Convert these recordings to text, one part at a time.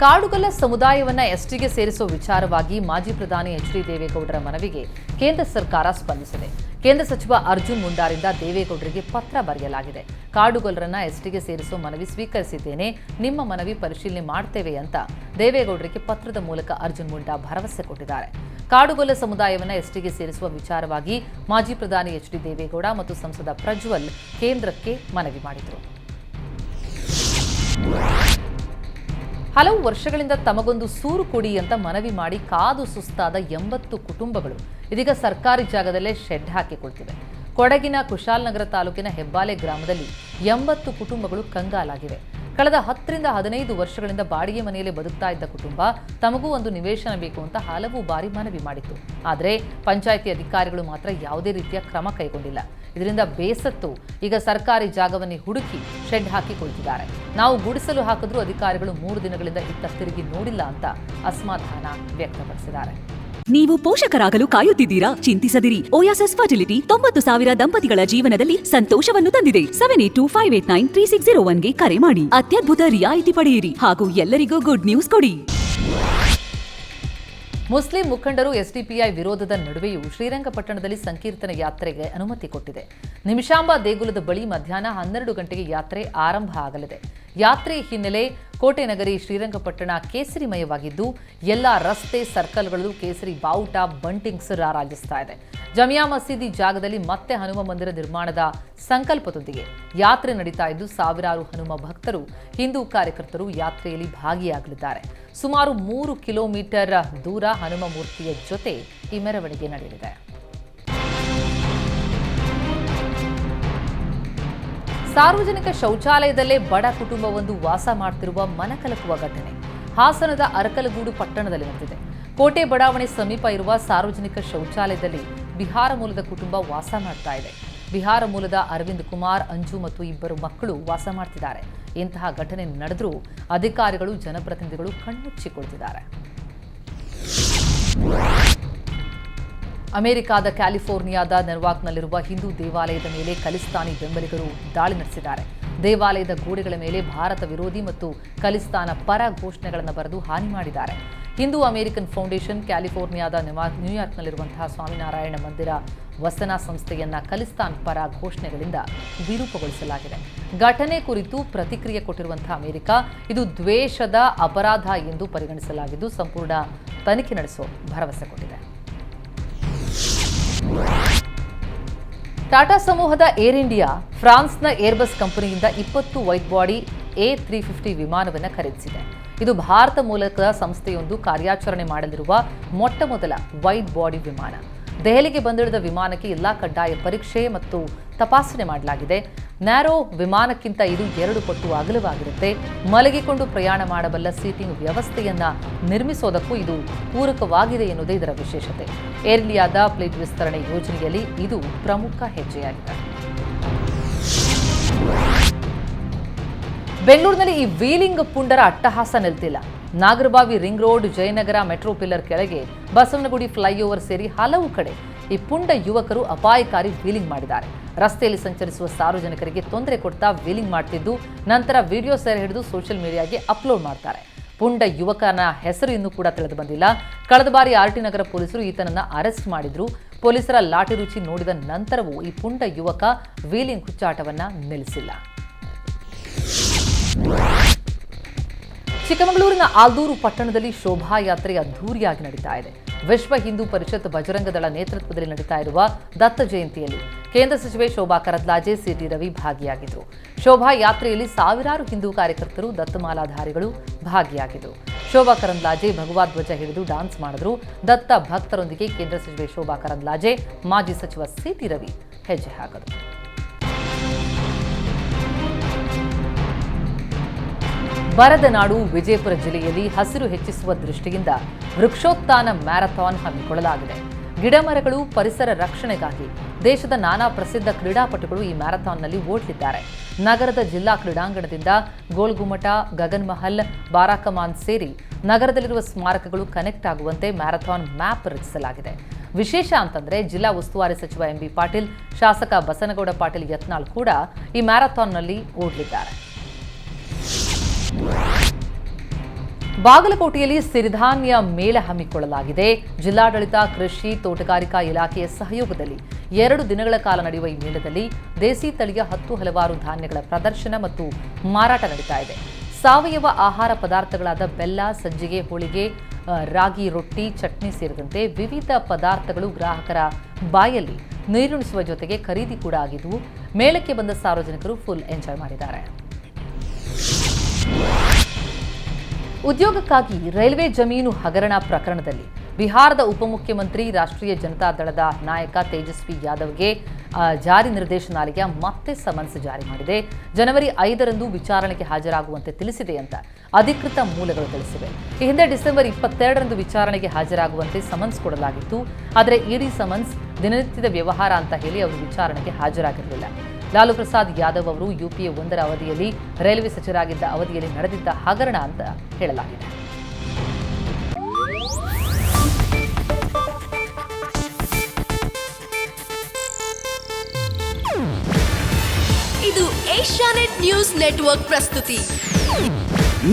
ಕಾಡುಗೊಲ್ಲ ಸಮುದಾಯವನ್ನು ಎಸ್ಟಿಗೆ ಸೇರಿಸುವ ವಿಚಾರವಾಗಿ ಮಾಜಿ ಪ್ರಧಾನಿ ಎಚ್ ಡಿ ದೇವೇಗೌಡರ ಮನವಿಗೆ ಕೇಂದ್ರ ಸರ್ಕಾರ ಸ್ಪಂದಿಸಿದೆ. ಕೇಂದ್ರ ಸಚಿವ ಅರ್ಜುನ್ ಮುಂಡಾರಿಂದ ದೇವೇಗೌಡರಿಗೆ ಪತ್ರ ಬರೆಯಲಾಗಿದೆ. ಕಾಡುಗೊಲ್ಲರನ್ನ ಎಸ್ಟಿಗೆ ಸೇರಿಸುವ ಮನವಿ ಸ್ವೀಕರಿಸಿದ್ದೇನೆ, ನಿಮ್ಮ ಮನವಿ ಪರಿಶೀಲನೆ ಮಾಡ್ತೇವೆ ಅಂತ ದೇವೇಗೌಡರಿಗೆ ಪತ್ರದ ಮೂಲಕ ಅರ್ಜುನ್ ಮುಂಡಾ ಭರವಸೆ ಕೊಟ್ಟಿದ್ದಾರೆ. ಕಾಡುಗೊಲ್ಲ ಸಮುದಾಯವನ್ನು ಎಸ್ಟಿಗೆ ಸೇರಿಸುವ ವಿಚಾರವಾಗಿ ಮಾಜಿ ಪ್ರಧಾನಿ ಎಚ್ ಡಿ ದೇವೇಗೌಡ ಮತ್ತು ಸಂಸದ ಪ್ರಜ್ವಲ್ ಕೇಂದ್ರಕ್ಕೆ ಮನವಿ ಮಾಡಿದರು. ಹಲವು ವರ್ಷಗಳಿಂದ ತಮಗೊಂದು ಸೂರು ಕೊಡಿ ಅಂತ ಮನವಿ ಮಾಡಿ ಕಾದು ಸುಸ್ತಾದ ಎಂಬತ್ತು ಕುಟುಂಬಗಳು ಇದೀಗ ಸರ್ಕಾರಿ ಜಾಗದಲ್ಲೇ ಶೆಡ್ ಹಾಕಿಕೊಳ್ತಿವೆ. ಕೊಡಗಿನ ಕುಶಾಲನಗರ ತಾಲೂಕಿನ ಹೆಬ್ಬಾಲೆ ಗ್ರಾಮದಲ್ಲಿ ಎಂಬತ್ತು ಕುಟುಂಬಗಳು ಕಂಗಾಲಾಗಿವೆ. ಕಳೆದ ಹತ್ತರಿಂದ ಹದಿನೈದು ವರ್ಷಗಳಿಂದ ಬಾಡಿಗೆ ಮನೆಯಲ್ಲಿ ಬದುಕ್ತಾ ಇದ್ದ ಕುಟುಂಬ ತಮಗೂ ಒಂದು ನಿವೇಶನ ಬೇಕು ಅಂತ ಹಲವು ಬಾರಿ ಮನವಿ ಮಾಡಿತ್ತು. ಆದರೆ ಪಂಚಾಯಿತಿ ಅಧಿಕಾರಿಗಳು ಮಾತ್ರ ಯಾವುದೇ ರೀತಿಯ ಕ್ರಮ ಕೈಗೊಂಡಿಲ್ಲ. ಇದರಿಂದ ಬೇಸತ್ತು ಈಗ ಸರ್ಕಾರಿ ಜಾಗವನ್ನೇ ಹುಡುಕಿ ಶೆಡ್ ಹಾಕಿ ಕುಳಿತಿದ್ದಾರೆ ನಾವು ಗುಡಿಸಲು ಹಾಕಿದ್ರೂ ಅಧಿಕಾರಿಗಳು ಮೂರು ದಿನಗಳಿಂದ ಇತ್ತ ತಿರುಗಿ ನೋಡಿಲ್ಲ ಅಂತ ಅಸಮಾಧಾನ ವ್ಯಕ್ತಪಡಿಸಿದ್ದಾರೆ. ನೀವು ಪೋಷಕರಾಗಲು ಕಾಯುತ್ತಿದ್ದೀರಾ? ಚಿಂತಿಸದಿರಿ. ಓಯಾಸಸ್ ಫರ್ಟಿಲಿಟಿ ತೊಂಬತ್ತು ಸಾವಿರ ದಂಪತಿಗಳ ಜೀವನದಲ್ಲಿ ಸಂತೋಷವನ್ನು ತಂದಿದೆ. Seven eight two five eight nine three six zero ಒನ್ಗೆ ಕರೆ ಮಾಡಿ. ಅತ್ಯದ್ಭುತ ರಿಯಾಯಿತಿ ಪಡೆಯಿರಿ ಹಾಗೂ ಎಲ್ಲರಿಗೂ ಗುಡ್ ನ್ಯೂಸ್ ಕೊಡಿ. ಮುಸ್ಲಿಂ ಮುಖಂಡರು ಎಸ್ಡಿಪಿಐ ವಿರೋಧದ ನಡುವೆಯೂ ಶ್ರೀರಂಗಪಟ್ಟಣದಲ್ಲಿ ಸಂಕೀರ್ತನ ಯಾತ್ರೆಗೆ ಅನುಮತಿ ಕೊಟ್ಟಿದೆ. ನಿಮಿಷಾಂಬ ದೇಗುಲದ ಬಳಿ ಮಧ್ಯಾಹ್ನ ಹನ್ನೆರಡು ಗಂಟೆಗೆ ಯಾತ್ರೆ ಆರಂಭ ಆಗಲಿದೆ. ಯಾತ್ರೆ ಹಿನ್ನೆಲೆ ಕೋಟೆ ನಗರಿ ಶ್ರೀರಂಗಪಟ್ಟಣ ಕೇಸರಿಮಯವಾಗಿದ್ದು ಎಲ್ಲ ರಸ್ತೆ ಸರ್ಕಲ್ಗಳಲ್ಲೂ ಕೇಸರಿ ಬಾವುಟ ಬಂಟಿಂಗ್ಸ್ ರಾರಾಜಿಸ್ತಾ ಇದೆ. ಜಮಿಯಾ ಮಸೀದಿ ಜಾಗದಲ್ಲಿ ಮತ್ತೆ ಹನುಮ ಮಂದಿರ ನಿರ್ಮಾಣದ ಸಂಕಲ್ಪದೊಂದಿಗೆ ಯಾತ್ರೆ ನಡೀತಾ ಇದ್ದು ಸಾವಿರಾರು ಹನುಮ ಭಕ್ತರು, ಹಿಂದೂ ಕಾರ್ಯಕರ್ತರು ಯಾತ್ರೆಯಲ್ಲಿ ಭಾಗಿಯಾಗಲಿದ್ದಾರೆ. ಸುಮಾರು ಮೂರು ಕಿಲೋಮೀಟರ್ ದೂರ ಹನುಮ ಮೂರ್ತಿಯ ಜೊತೆ ಈ ಮೆರವಣಿಗೆ ನಡೆಯಲಿದೆ. ಸಾರ್ವಜನಿಕ ಶೌಚಾಲಯದಲ್ಲೇ ಬಡ ಕುಟುಂಬವೊಂದು ವಾಸ ಮಾಡ್ತಿರುವ ಮನಕಲಕುವ ಘಟನೆ. ಹಾಸನದ ಅರಕಲಗೂಡು ಪಟ್ಟಣದಲ್ಲಿ ನಡೆದಿದೆ. ಕೋಟೆ ಬಡಾವಣೆ ಸಮೀಪ ಇರುವ ಸಾರ್ವಜನಿಕ ಶೌಚಾಲಯದಲ್ಲಿ ಬಿಹಾರ ಮೂಲದ ಕುಟುಂಬ ವಾಸ ಮಾಡ್ತಾ ಇದೆ. ಬಿಹಾರ ಮೂಲದ ಅರವಿಂದ್ ಕುಮಾರ್, ಅಂಜು ಮತ್ತು ಇಬ್ಬರು ಮಕ್ಕಳು ವಾಸ ಮಾಡ್ತಿದ್ದಾರೆ. ಇಂತಹ ಘಟನೆ ನಡೆದರೂ ಅಧಿಕಾರಿಗಳು, ಜನಪ್ರತಿನಿಧಿಗಳು ಕಣ್ಮುಚ್ಚಿಕೊಳ್ತಿದ್ದಾರೆ ಅಮೆರಿಕಾದ ಕ್ಯಾಲಿಫೋರ್ನಿಯಾದ ನೆರ್ವಾಕ್ನಲ್ಲಿರುವ ಹಿಂದೂ ದೇವಾಲಯದ ಮೇಲೆ ಖಲಿಸ್ತಾನಿ ಬೆಂಬಲಿಗರು ದಾಳಿ ನಡೆಸಿದ್ದಾರೆ. ದೇವಾಲಯದ ಗೋಡೆಗಳ ಮೇಲೆ ಭಾರತ ವಿರೋಧಿ ಮತ್ತು ಖಲಿಸ್ತಾನ ಪರ ಘೋಷಣೆಗಳನ್ನು ಬರೆದು ಹಾನಿ ಮಾಡಿದ್ದಾರೆ. ಹಿಂದೂ ಅಮೆರಿಕನ್ ಫೌಂಡೇಶನ್ ಕ್ಯಾಲಿಫೋರ್ನಿಯಾದ ನ್ಯೂಯಾರ್ಕ್ನಲ್ಲಿರುವಂತಹ ಸ್ವಾಮಿನಾರಾಯಣ ಮಂದಿರ ವಸನ ಸಂಸ್ಥೆಯನ್ನ ಖಲಿಸ್ತಾನ್ ಪರ ಘೋಷಣೆಗಳಿಂದ ವಿರೂಪಗೊಳಿಸಲಾಗಿದೆ. ಘಟನೆ ಕುರಿತು ಪ್ರತಿಕ್ರಿಯೆ ಕೊಟ್ಟಿರುವಂತಹ ಅಮೆರಿಕ, ಇದು ದ್ವೇಷದ ಅಪರಾಧ ಎಂದು ಪರಿಗಣಿಸಲಾಗಿದ್ದು, ಸಂಪೂರ್ಣ ತನಿಖೆ ನಡೆಸುವ ಭರವಸೆ ಕೊಟ್ಟಿದೆ. ಟಾಟಾ ಸಮೂಹದ ಏರ್ ಇಂಡಿಯಾ, ಫ್ರಾನ್ಸ್ನ ಏರ್ಬಸ್ ಕಂಪನಿಯಿಂದ ಇಪ್ಪತ್ತು wide body A three fifty ವಿಮಾನವನ್ನು ಖರೀದಿಸಿದೆ. ಇದು ಭಾರತ ಮೂಲಕ ಸಂಸ್ಥೆಯೊಂದು ಕಾರ್ಯಾಚರಣೆ ಮಾಡಲಿರುವ ಮೊಟ್ಟ ಮೊದಲ ವೈಟ್ ಬಾಡಿ ವಿಮಾನ. ದೆಹಲಿಗೆ ಬಂದಿಳಿದ ವಿಮಾನಕ್ಕೆ ಎಲ್ಲಾ ಕಡ್ಡಾಯ ಪರೀಕ್ಷೆ ಮತ್ತು ತಪಾಸಣೆ ಮಾಡಲಾಗಿದೆ. ನ್ಯಾರೋ ವಿಮಾನಕ್ಕಿಂತ ಇದು ಎರಡು ಪಟ್ಟು ಅಗಲವಾಗಿರುತ್ತೆ. ಮಲಗಿಕೊಂಡು ಪ್ರಯಾಣ ಮಾಡಬಲ್ಲ ಸೀಟಿಂಗ್ ವ್ಯವಸ್ಥೆಯನ್ನ ನಿರ್ಮಿಸೋದಕ್ಕೂ ಇದು ಪೂರಕವಾಗಿದೆ ಎನ್ನುವುದೇ ಇದರ ವಿಶೇಷತೆ. ಏರ್ ಇಂಡಿಯಾದ ಪ್ಲೇಟ್ ವಿಸ್ತರಣೆ ಯೋಜನೆಯಲ್ಲಿ ಇದು ಪ್ರಮುಖ ಹೆಜ್ಜೆಯಾಗಿದೆ. ಬೆಂಗಳೂರಿನಲ್ಲಿ ಈ ವೀಲಿಂಗ್ ಪುಂಡರ ಅಟ್ಟಹಾಸ ನಿಲ್ತಿಲ್ಲ. Nagarbhavi ring road Jayanagar metro pillar ಕೆಳಗೆ ಬಸವನಗುಡಿ ಫ್ಲೈಓವರ್ ಸೇರಿ ಹಲವು ಕಡೆ ಈ ಪುಂಡ ಯುವಕರು ಅಪಾಯಕಾರಿ ವೀಲಿಂಗ್ ಮಾಡಿದ್ದಾರೆ. ರಸ್ತೆಯಲ್ಲಿ ಸಂಚರಿಸುವ ಸಾರ್ವಜನಿಕರಿಗೆ ತೊಂದರೆ ಕೊಡ್ತಾ ವೀಲಿಂಗ್ ಮಾಡ್ತಿದ್ದು, ನಂತರ ವಿಡಿಯೋ ಸೆರೆ ಹಿಡಿದು ಸೋಷಿಯಲ್ ಮೀಡಿಯಾಗೆ ಅಪ್ಲೋಡ್ ಮಾಡ್ತಾರೆ. ಪುಂಡ ಯುವಕನ ಹೆಸರು ಇನ್ನೂ ಕೂಡ ತಿಳಿದು ಬಂದಿಲ್ಲ. ಕಳೆದ ಬಾರಿ ಆರ್ ಟಿ ನಗರ ಪೊಲೀಸರು ಈತನನ್ನು ಅರೆಸ್ಟ್ ಮಾಡಿದ್ರು. ಪೊಲೀಸರ ಲಾಠಿ ರುಚಿ ನೋಡಿದ ನಂತರವೂ ಈ ಪುಂಡ ಯುವಕ ವೀಲಿಂಗ್ ಹುಚ್ಚಾಟವನ್ನು ನಿಲ್ಲಿಸಿಲ್ಲ. ಚಿಕ್ಕಮಗಳೂರಿನ ಆಲ್ದೂರು ಪಟ್ಟಣದಲ್ಲಿ ಶೋಭಾಯಾತ್ರೆ ಅದ್ಧೂರಿಯಾಗಿ ನಡೀತಾ ಇದೆ. ವಿಶ್ವ ಹಿಂದೂ ಪರಿಷತ್ ಬಜರಂಗ ದಳ ನೇತೃತ್ವದಲ್ಲಿ ನಡೀತಾ ಇರುವ ದತ್ತ ಜಯಂತಿಯಲ್ಲಿ ಕೇಂದ್ರ ಸಚಿವೆ ಶೋಭಾ ಕರದ್ಲಾಜೆ, ಸಿಟಿ ರವಿ ಭಾಗಿಯಾಗಿದ್ದರು ಶೋಭಾಯಾತ್ರೆಯಲ್ಲಿ ಸಾವಿರಾರು ಹಿಂದೂ ಕಾರ್ಯಕರ್ತರು ದತ್ತಮಾಲಾಧಾರಿಗಳು ಭಾಗಿಯಾಗಿದ್ದರು ಶೋಭಾ ಕರಂದ್ಲಾಜೆ ಭಗವಾ ಧ್ವಜ ಹಿಡಿದು ಡಾನ್ಸ್ ಮಾಡಿದ್ರು. ದತ್ತ ಭಕ್ತರೊಂದಿಗೆ ಕೇಂದ್ರ ಸಚಿವೆ ಶೋಭಾ ಕರಂದ್ಲಾಜೆ, ಮಾಜಿ ಸಚಿವ ಸಿಟಿ ರವಿ ಹೆಜ್ಜೆ ಹಾಕಿದರು. ಬರದ ನಾಡು ವಿಜಯಪುರ ಜಿಲ್ಲೆಯಲ್ಲಿ ಹಸಿರು ಹೆಚ್ಚಿಸುವ ದೃಷ್ಟಿಯಿಂದ ವೃಕ್ಷೋತ್ಥಾನ ಮ್ಯಾರಥಾನ್ ಹಮ್ಮಿಕೊಳ್ಳಲಾಗಿದೆ. ಗಿಡಮರಗಳು ಪರಿಸರ ರಕ್ಷಣೆಗಾಗಿ ದೇಶದ ನಾನಾ ಪ್ರಸಿದ್ಧ ಕ್ರೀಡಾಪಟುಗಳು ಈ ಮ್ಯಾರಥಾನ್ನಲ್ಲಿ ಓಡಲಿದ್ದಾರೆ. ನಗರದ ಜಿಲ್ಲಾ ಕ್ರೀಡಾಂಗಣದಿಂದ ಗೋಲ್ಗುಮಟ ಗಗನ್ ಮಹಲ್ ಬಾರಾಕಮಾನ್ ಸೇರಿ ನಗರದಲ್ಲಿರುವ ಸ್ಮಾರಕಗಳು ಕನೆಕ್ಟ್ ಆಗುವಂತೆ ಮ್ಯಾರಥಾನ್ ಮ್ಯಾಪ್ ರಚಿಸಲಾಗಿದೆ. ವಿಶೇಷ ಅಂತಂದ್ರೆ ಜಿಲ್ಲಾ ಉಸ್ತುವಾರಿ ಸಚಿವ ಎಂಬಿ ಪಾಟೀಲ್, ಶಾಸಕ ಬಸನಗೌಡ ಪಾಟೀಲ್ ಯತ್ನಾಳ್ ಕೂಡ ಈ ಮ್ಯಾರಥಾನ್ನಲ್ಲಿ ಓಡಲಿದ್ದಾರೆ. ಬಾಗಲಕೋಟೆಯಲ್ಲಿ ಸಿರಿಧಾನ್ಯ ಮೇಳ ಹಮ್ಮಿಕೊಳ್ಳಲಾಗಿದೆ. ಜಿಲ್ಲಾಡಳಿತ, ಕೃಷಿ, ತೋಟಗಾರಿಕಾ ಇಲಾಖೆಯ ಸಹಯೋಗದಲ್ಲಿ ಎರಡು ದಿನಗಳ ಕಾಲ ನಡೆಯುವ ಈ ಮೇಳದಲ್ಲಿ ದೇಸಿ ತಳಿಯ ಹತ್ತು ಹಲವಾರು ಧಾನ್ಯಗಳ ಪ್ರದರ್ಶನ ಮತ್ತು ಮಾರಾಟ ನಡೀತಾ ಇದೆ. ಸಾವಯವ ಆಹಾರ ಪದಾರ್ಥಗಳಾದ ಬೆಲ್ಲ, ಸಜ್ಜಿಗೆ, ಹೋಳಿಗೆ ರಾಗಿ, ರೊಟ್ಟಿ, ಚಟ್ನಿ ಸೇರಿದಂತೆ ವಿವಿಧ ಪದಾರ್ಥಗಳು ಗ್ರಾಹಕರ ಬಾಯಲ್ಲಿ ನೀರುಣಿಸುವ ಜೊತೆಗೆ ಖರೀದಿ ಕೂಡ ಆಗಿದ್ದು ಮೇಳಕ್ಕೆ ಬಂದ ಸಾರ್ವಜನಿಕರು ಫುಲ್ ಎಂಜಾಯ್ ಮಾಡಿದ್ದಾರೆ. ಉದ್ಯೋಗಕ್ಕಾಗಿ ರೈಲ್ವೆ ಜಮೀನು ಹಗರಣ ಪ್ರಕರಣದಲ್ಲಿ ಬಿಹಾರದ ಉಪಮುಖ್ಯಮಂತ್ರಿ ರಾಷ್ಟ್ರೀಯ ಜನತಾ ದಳದ ನಾಯಕ ತೇಜಸ್ವಿ ಯಾದವ್ಗೆ ಜಾರಿ ನಿರ್ದೇಶನಾಲಯ ಮತ್ತೆ ಸಮನ್ಸ್ ಜಾರಿ ಮಾಡಿದೆ. ಜನವರಿ ಐದರಂದು ವಿಚಾರಣೆಗೆ ಹಾಜರಾಗುವಂತೆ ತಿಳಿಸಿದೆ ಅಂತ ಅಧಿಕೃತ ಮೂಲಗಳು ತಿಳಿಸಿವೆ. ಈ ಹಿಂದೆ ಡಿಸೆಂಬರ್ ಇಪ್ಪತ್ತೆರಡರಂದು ವಿಚಾರಣೆಗೆ ಹಾಜರಾಗುವಂತೆ ಸಮನ್ಸ್ ಕೊಡಲಾಗಿತ್ತು. ಆದರೆ ಇಡಿ ಸಮನ್ಸ್ ದಿನನಿತ್ಯದ ವ್ಯವಹಾರ ಅಂತ ಹೇಳಿ ಅವರು ವಿಚಾರಣೆಗೆ ಹಾಜರಾಗಿರಲಿಲ್ಲ. ಲಾಲು ಪ್ರಸಾದ್ ಯಾದವ್ ಅವರು ಯುಪಿಎ ಒಂದರ ಅವಧಿಯಲ್ಲಿ ರೈಲ್ವೆ ಸಚಿವರಾಗಿದ್ದ ಅವಧಿಯಲ್ಲಿ ನಡೆದಿದ್ದ ಹಗರಣ ಅಂತ ಹೇಳಲಾಗಿದೆ. ಇದು ಏಷ್ಯಾನೆಟ್ ನ್ಯೂಸ್ ನೆಟ್ವರ್ಕ್ ಪ್ರಸ್ತುತಿ.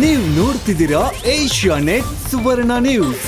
ನೀವು ನೋಡ್ತಿದ್ದೀರಾ ಏಷ್ಯಾ ನೆಟ್ ಸುವರ್ಣ ನ್ಯೂಸ್.